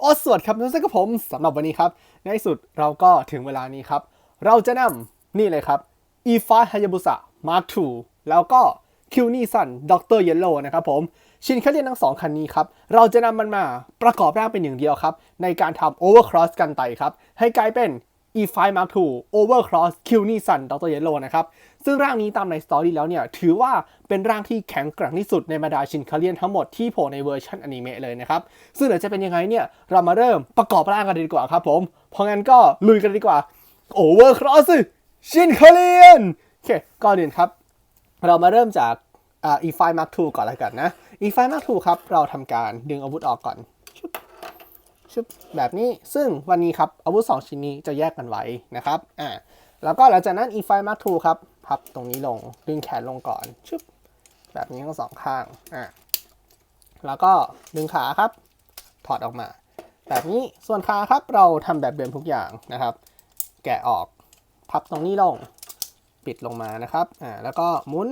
โอ้สวัสดีครับนั่นก็ผมสำหรับวันนี้ครับ ในที่สุดเราก็ถึงเวลานี้ครับ เราจะนำนี่เลยครับ E5 Hayabusa Mark II แล้วก็คิวนีซันด็อกเตอร์เยลโลนะครับผม ชินแคเรียนทั้งสองคันนี้ครับ เราจะนำมันมาประกอบร่างเป็นหนึ่งเดียวครับ ในการทำโอเวอร์ครอสกันไตครับ ให้กลายเป็น E5 Mark II Overcross q n i s u n Dr. Yellow นะครับ ซึ่งร่างนี้ตามในสตอรี่แล้วเนี่ย ถือว่าเป็นร่างที่แข็งแกร่งที่สุดในบรรดาชินคาเลียนทั้งหมดที่โผล่ในเวอร์ชันอนิเมะเลยนะครับ ซึ่งเดี๋ยวจะเป็นยังไงเนี่ย เรามาเริ่มประกอบร่างกันดีกว่าครับผม เพราะงั้นก็ลุยกันดีกว่า Overcross ชินคาเลียนโอเคก่อนอื่นครับ เรามาเริ่มจากอ่า E5 Mark II ก่อนล้วกันนะ E5 Mark II ครับเราทำการดึงอาวุธออกก่อน ชุบแบบนี้ ซึ่งวันนี้ครับอาวุธ 2 ชิ้นนี้จะแยกกันไว้นะครับอ่าแล้วก็หลังจากนั้น E5 Mark II ครับพับตรงนี้ลงดึงแขนลงก่อนชุบแบบนี้ทั้งสองข้างอ่าแล้วก็ดึงขาครับ ถอดออกมา แบบนี้ส่วนขาครับเราทำแบบเดิมทุกอย่างนะครับ แกะออกพับตรงนี้ลงปิดลงมานะครับอ่าแล้วก็หมุน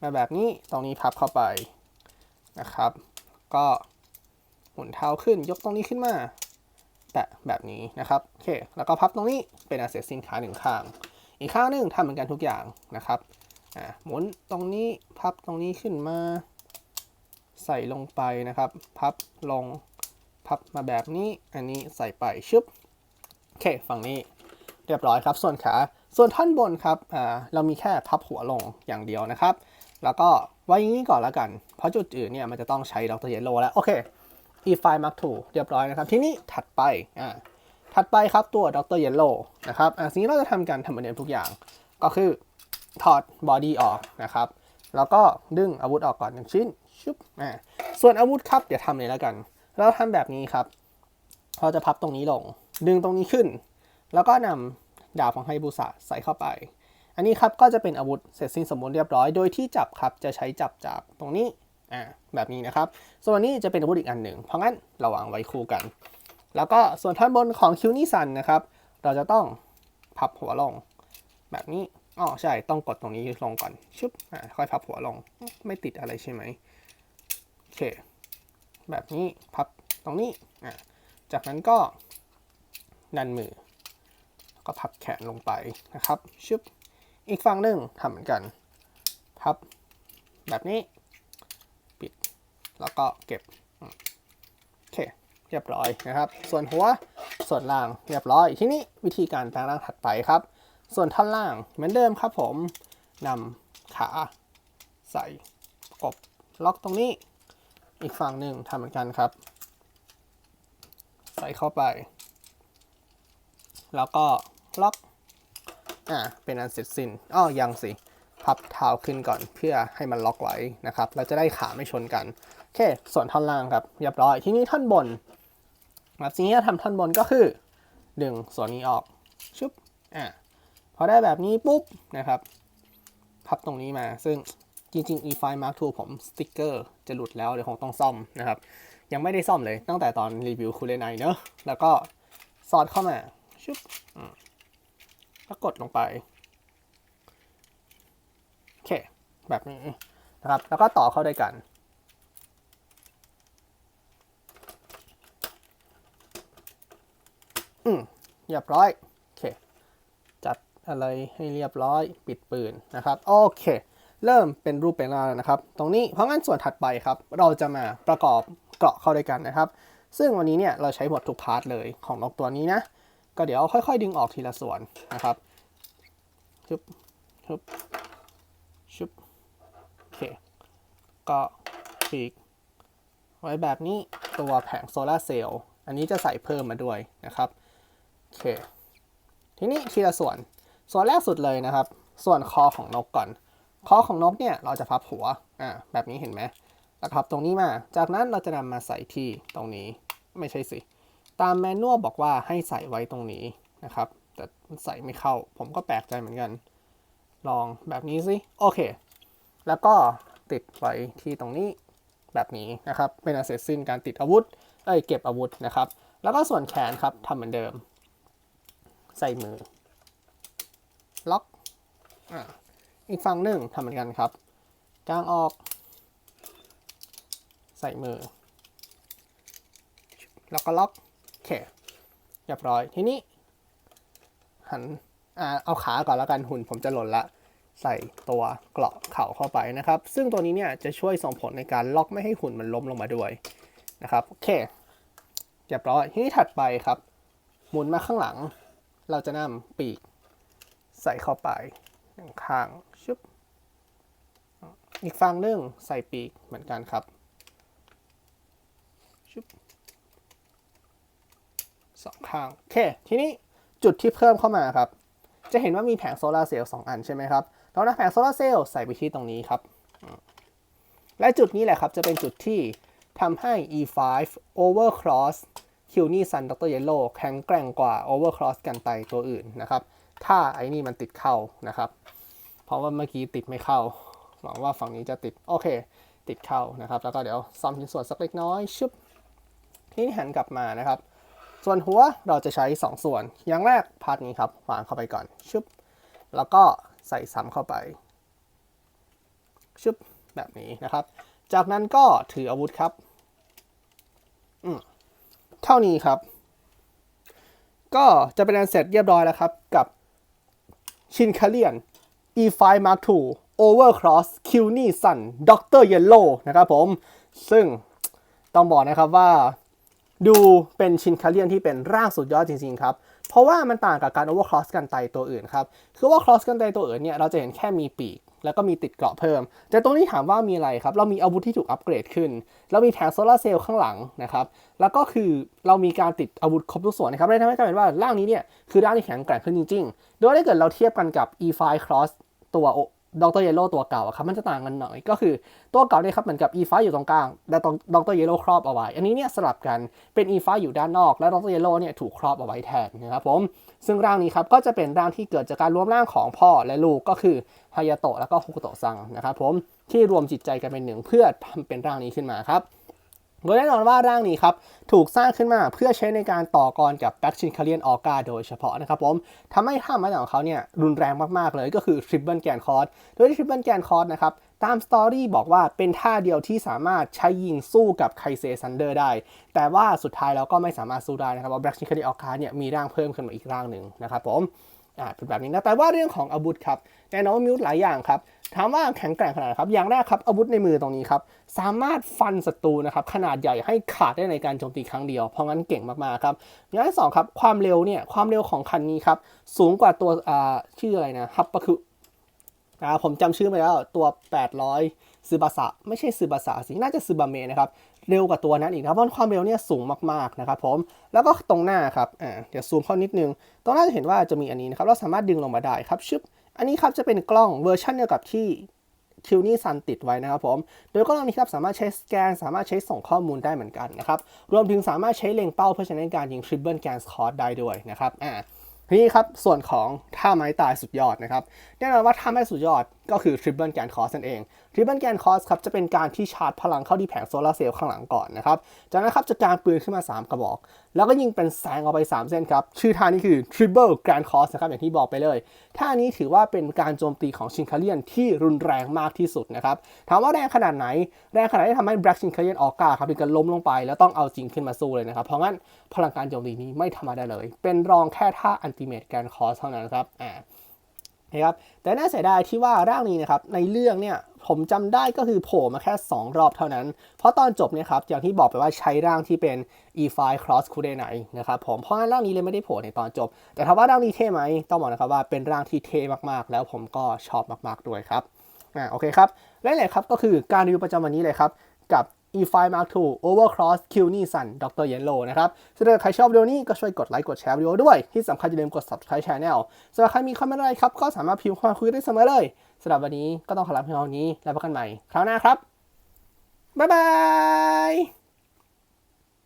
มาแบบนี้ตรงนี้พับเข้าไปนะครับ ก็ หมุนเท้าขึ้นยกตรงนี้ขึ้นมา แตะแบบนี้นะครับโอเคแล้วก็พับตรงนี้เป็นอาเซซินขาหนึ่งข้าง อีกข้างหนึ่งทำเหมือนกันทุกอย่างนะครับอ่าหมุนตรงนี้พับตรงนี้ขึ้นมา ใส่ลงไปนะครับ พับลงพับมาแบบนี้อันนี้ใส่ไปชึบโอเคฝั่งนี้เรียบร้อยครับส่วนขาส่วนท่อนบนครับอ่าเรามีแค่พับหัวลงอย่างเดียวนะครับ แล้วก็ไว้อย่างนี้ก่อนแล้วกัน เพราะจุดอื่นเนี่ยมันจะต้องใช้ดรเยลโลแล้ว โอเค E5 Mark II เรียบร้อยนะครับทีนี้ถัดไปอ่าถัดไปครับตัวดรเยลโลนะครับอ่าสิ่งที่เราจะทำกันทำเหมือนเดิมทุกอย่าง ก็คือถอดบอดี้ออกนะครับแล้วก็ดึงอาวุธออกก่อนหนึ่งชิ้นชุบอ่าส่วนอาวุธครับเดี๋ยวทำเลยแล้วกัน เราทำแบบนี้ครับ เราจะพับตรงนี้ลง ดึงตรงนี้ขึ้น แล้วก็นำดาบของไฮบูสะใส่เข้าไปอันนี้ครับก็จะเป็นอาวุธเสร็จสิ้นสมบูรณ์เรียบร้อย โดยที่จับครับจะใช้จับจากตรงนี้ อ่าแบบนี้นะครับ ส่วนอันนี้จะเป็นอาวุธอีกอันหนึ่ง เพราะงั้นเราวางไว้คู่กัน แล้วก็ส่วนท่อนบนของคิวนี่ซันนะครับ เราจะต้องพับหัวลง แบบนี้อ๋อใช่ต้องกดตรงนี้ลงก่อนชึบอ่าค่อยพับหัวลงไม่ติดอะไรใช่ไหมโอเค แบบนี้พับตรงนี้อ่าจากนั้นก็ดันมือ ก็พับแขนลงไปนะครับชึบอีกฝั่งหนึ่งทำเหมือนกัน พับแบบนี้ แล้วก็เก็บโอเคเรียบร้อยนะครับ ส่วนหัวส่วนล่างเรียบร้อยทีนี้วิธีการแปลงร่างถัดไปครับ ส่วนท่อนล่างเหมือนเดิมครับผมนำขาใส่กบล็อกตรงนี้ อีกฝั่งหนึ่งทำเหมือนกันครับ ใส่เข้าไป แล้วก็ล็อกอ่าเป็นอันเสร็จสิ้นอ้อยังสิพับเท้าขึ้นก่อนเพื่อให้มันล็อกไว้นะครับ เราจะได้ขาไม่ชนกัน ค ส่วนท่อนล่างครับเรียบร้อย ทีนี้ท่อนบนแบบสิ่งที่จะทำท่อนบนก็คือ ดึงส่วนนี้ออกชุบอ่าพอได้แบบนี้ปุ๊บนะครับ พับตรงนี้มา ซึ่งจริงๆ E5 Mark II ผมสติกเกอร์จะหลุดแล้ว เดี๋ยวคงต้องซ่อมนะครับ ยังไม่ได้ซ่อมเลย ตั้งแต่ตอนรีวิวคูเลนไนเนอะ แล้วก็สอดเข้ามาชุบอืมแล้วกดลงไป โอเค แบบนี้นะครับ แล้วก็ต่อเข้าด้วยกัน อืมเรียบร้อย โอเค จัดอะไรให้เรียบร้อย ปิดปืนนะครับ โอเค เริ่มเป็นรูปเป็นร่างแล้วนะครับ ตรงนี้ เพราะงั้นส่วนถัดไปครับ เราจะมาประกอบเกราะเข้าด้วยกันนะครับ ซึ่งวันนี้เนี่ยเราใช้หมดทุกพาร์ทเลยของนกตัวนี้นะ ก็เดี๋ยวค่อยๆ ดึงออกทีละส่วนนะครับชุบชุบชุบโอเค ก็ฉีกไว้แบบนี้ตัวแผงโซลาเซลล์ อันนี้จะใส่เพิ่มมาด้วยนะครับ ทีนี้ทีละส่วน ส่วนแรกสุดเลยนะครับ ส่วนคอของนกก่อน คอของนกเนี่ยเราจะพับหัว อ่า แบบนี้เห็นไหมแล้วพับตรงนี้มา จากนั้นเราจะนำมาใส่ที่ตรงนี้ ไม่ใช่สิ ตามแมนนวลบอกว่าให้ใส่ไว้ตรงนี้นะครับ แต่ใส่ไม่เข้า ผมก็แปลกใจเหมือนกัน ลองแบบนี้สิ โอเค แล้วก็ติดไว้ที่ตรงนี้แบบนี้นะครับ เป็นอาเซสซินการติดอาวุธ เอ้ย เก็บอาวุธนะครับ แล้วก็ส่วนแขนครับทำเหมือนเดิม ใส่มือ ล็อกอ่าอีกฝั่งหนึ่งทำเหมือนกันครับกางออก ใส่มือ แล้วก็ล็อกโอเคเรียบร้อยทีนี้ หันอ่าเอาขาก่อนแล้วกันหุ่นผมจะหล่นละ ใส่ตัวเกราะเข่าเข้าไปนะครับ ซึ่งตัวนี้เนี่ยจะช่วยส่งผลในการล็อกไม่ให้หุ่นมันล้มลงมาด้วยนะครับโอเคเรียบร้อยทีนี้ถัดไปครับ หมุนมาข้างหลัง เราจะนำปีกใส่เข้าไปหนึ่งข้างชุบอีกฝั่งหนึ่งใส่ปีกเหมือนกันครับชุบสองข้างโอเคทีนี้จุดที่เพิ่มเข้ามาครับ จะเห็นว่ามีแผงโซลาเซลล์สองอันใช่ไหมครับเรานำแผงโซลาเซลล์ใส่ไปที่ตรงนี้ครับ และจุดนี้แหละครับจะเป็นจุดที่ทำให้ E5 Overcross q n i Sun Dr. Yellow แข็งแกร่งกว่า Overcross กันไตตัวอื่นนะครับ ถ้าไอ้นี่มันติดเข้านะครับ เพราะว่าเมื่อกี้ติดไม่เข้า หวังว่าฝั่งนี้จะติด โอเค ติดเข้านะครับ แล้วก็เดี๋ยวซ่อมชิ้นส่วนสักเล็กน้อยชุบทีนี้หันกลับมานะครับ ส่วนหัวเราจะใช้ 2 ส่วน อย่างแรกพาร์ทนี้ครับวางเข้าไปก่อนชุบแล้วก็ใส่ซ้ำเข้าไปชุบแบบนี้นะครับ จากนั้นก็ถืออาวุธครับ อืม เท่านี้ครับ ก็จะเป็นอันเสร็จเรียบร้อยแล้วครับ กับชินคาเลียน E5 Mark II Overcross q n i Sun Dr. Yellow นะครับผม ซึ่งต้องบอกนะครับว่าดูเป็นชินคาเลียนที่เป็นร่างสุดยอดจริงๆครับ เพราะว่ามันต่างกับการ overcross กันไตตัวอื่นครับ คือว่า cross กันไตตัวอื่นเนี่ยเราจะเห็นแค่มีปีก แล้วก็มีติดเกราะเพิ่ม แต่ตรงนี้ถามว่ามีอะไรครับ เรามีอาวุธที่ถูกอัปเกรดขึ้น เรามีแผงโซลาร์เซลล์ข้างหลังนะครับ แล้วก็คือเรามีการติดอาวุธครบทุกส่วนนะครับเลยทำให้กลายเป็นว่าร่างนี้เนี่ยคือร่างที่แข็งแกร่งขึ้นจริง ๆ โดยถ้าเกิดเราเทียบกันกับ E5 Cross ตัว ดรเยลโล่ตัวเก่าครับมันจะต่างกันหน่อยก็คือตัวเก่าเนี่ยครับเหมือนกับอีฟ้าอยู่ตรงกลางแต่ดรเยลโล่ครอบเอาไว้ อันนี้เนี่ยสลับกันเป็นอีฟ้าอยู่ด้านนอก และดรเยลโล่เนี่ยถูกครอบเอาไว้แทนนะครับผมซึ่งร่างนี้ครับก็จะเป็นร่างที่เกิดจากการรวมร่างของพ่อและลูกก็คือฮายาโตะแล้วก็ฮุกุโตะซังนะครับผมที่รวมจิตใจกันเป็นหนึ่งเพื่อทำเป็นร่างนี้ขึ้นมาครับ โดยแน่นอนว่าร่างนี้ครับถูกสร้างขึ้นมาเพื่อใช้ในการต่อกรกับแบ็กชินคาเลียนออกาโดยเฉพาะนะครับผมทำให้ท่าไม้ของเขาเนี่ยรุนแรงมากๆเลยก็คือทริปเปิลแกนคอร์สโดยทริปเปิลแกนคอร์สนะครับตามสตอรี่บอกว่าเป็นท่าเดียวที่สามารถใช้ยิงสู้กับไคเซซันเดอร์ได้ แต่ว่าสุดท้ายแล้วก็ไม่สามารถสู้ได้นะครับเพราะแบ็กชินคาเลียนออกาเนี่ยมีร่างเพิ่มขึ้นมาอีกร่างหนึ่งนะครับผมอ่าเป็นแบบนี้นะแต่ว่าเรื่องของอาวุธครับแน่นอนว่ามีอาวุธหลายอย่างครับ ถามว่าแข็งแกร่งขนาดไหนครับ อย่างแรกครับอาวุธในมือตรงนี้ครับ สามารถฟันศัตรูนะครับขนาดใหญ่ให้ขาดได้ในการโจมตีครั้งเดียว เพราะงั้นเก่งมากๆครับอย่างที่สองครับความเร็วเนี่ยความเร็วของคันนี้ครับสูงกว่าตัวอ่าชื่ออะไรนะฮับปะคืออ่าผมจำชื่อไม่ได้แล้วตัว 800ซึบาสะไม่ใช่ซึบาสะสิน่าจะซึบาเมนะครับเร็วกว่าตัวนั้นอีกนะครับเพราะความเร็วเนี่ยสูงมากๆนะครับผมแล้วก็ตรงหน้าครับอ่าเดี๋ยวซูมเข้านิดนึงตรงหน้าจะเห็นว่าจะมีอันนี้นะครับเราสามารถดึงลงมาได้ครับชึบ อันนี้ครับจะเป็นกล้องเวอร์ชันเดียวกับที่คิวนี่ซันติดไว้นะครับผม โดยกล้องนี้ครับสามารถใช้สแกน สามารถใช้ส่งข้อมูลได้เหมือนกันนะครับ รวมถึงสามารถใช้เล็งเป้าเพื่อใช้ในการยิงทริปเปิลแกนสคอร์ได้ด้วยนะครับ อ่า ทีนี้ครับ ส่วนของท่าไม้ตายสุดยอดนะครับ แน่นอนว่าท่าไม้สุดยอด ก็คือทริปเปิลแกนคอสนั่นเองทริปเปิลแกนคอสครับจะเป็นการที่ชาร์จพลังเข้าที่แผงโซลาร์เซลล์ข้างหลังก่อนนะครับจากนั้นครับจะการปืนขึ้นมา 3 กระบอก แล้วก็ยิงเป็นแสงออกไป 3 เส้นครับ ชื่อท่านี้คือ Triple Grand Cross นะครับอย่างที่บอกไปเลยท่านี้ถือว่าเป็นการโจมตีของชินคาเลียนที่รุนแรงมากที่สุดนะครับถามว่าแรงขนาดไหน แรงขนาดที่ทำให้ Black ชินคาเลียนออกกาครับถึงกับล้มลงไป แล้วต้องเอาจริงขึ้นมาสู้เลยนะครับเพราะงั้นพลังการโจมตีนี้ไม่ธรรมดาเลย เป็นรองแค่ท่า Ultimate Grand Cross เท่านั้นครับอ่า นะครับแต่น่าเสียดายที่ว่าร่างนี้นะครับในเรื่องเนี่ยผมจำได้ก็คือโผล่มาแค่ 2 รอบเท่านั้น เพราะตอนจบเนี่ยครับอย่างที่บอกไปว่าใช้ร่างที่เป็น E5 Cross c u d e ไนนะครับผมเพราะงั้นร่างนี้เลยไม่ได้โผล่ในตอนจบ แต่ถามว่าร่างนี้เท่ไหมต้องบอกนะครับว่าเป็นร่างที่เท่มากๆ แล้วผมก็ชอบมากๆด้วยครับอ่าโอเคครับและแหละครับก็คือการรีวิวประจำวันนี้เลยครับกับ E5 Mark II Overcross q n i Sun Dr. Yellow นะครับถ้าเกิดใครชอบวิดีโอนี้ก็ช่วยกดไลค์กดแชร์วิดีโอด้วย ที่สำคัญอย่าลืมกด subscribe channel สำหรับใครมีคอมเมนต์อะไรครับ ก็สามารถพิมพ์เข้ามาคุยได้เสมอเลยสำหรับวันนี้ก็ต้องขอลาเพียงเท่านี้ แล้วพบกันใหม่ คราวหน้าครับ บ๊ายบาย